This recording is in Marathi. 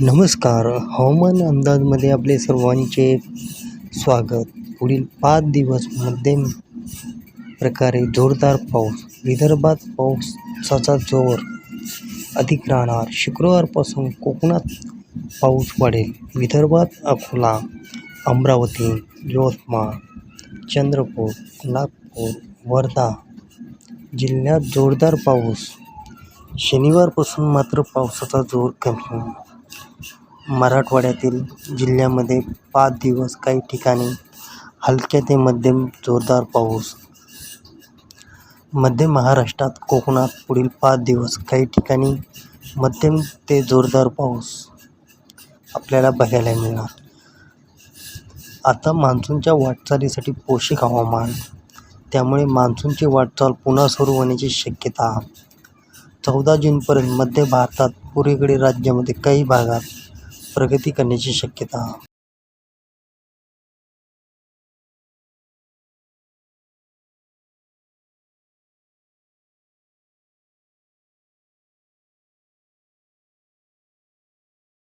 नमस्कार. हवामान अंदाजमध्ये आपले सर्वांचे स्वागत. पुढील पाच दिवस मध्यम प्रकारे जोरदार पाऊस विदर्भात पावसाचा जोर अधिक राहणार. शुक्रवारपासून कोकणात पाऊस वाढेल. विदर्भात अकोला अमरावती यवतमाळ चंद्रपूर नागपूर वर्धा जिल्ह्यात जोरदार पाऊस शनिवारपासून मात्र पावसाचा जोर कमी मराठवाड्यातील जिल्ह्यामध्ये पाच दिवस काही ठिकाणी हलक्या ते मध्यम जोरदार पाऊस. मध्य महाराष्ट्रात कोकणात पुढील पाच दिवस काही ठिकाणी मध्यम ते जोरदार पाऊस आपल्याला बघायला मिळणार. आता मान्सूनच्या वाटचालीसाठी पोषक हवामान त्यामुळे मान्सूनची वाटचाल पुन्हा सुरू होण्याची शक्यता चौदा जूनपर्यंत मध्य भारतात पूर्वेकडील राज्यामध्ये काही भागात प्रगती करण्याची शक्यता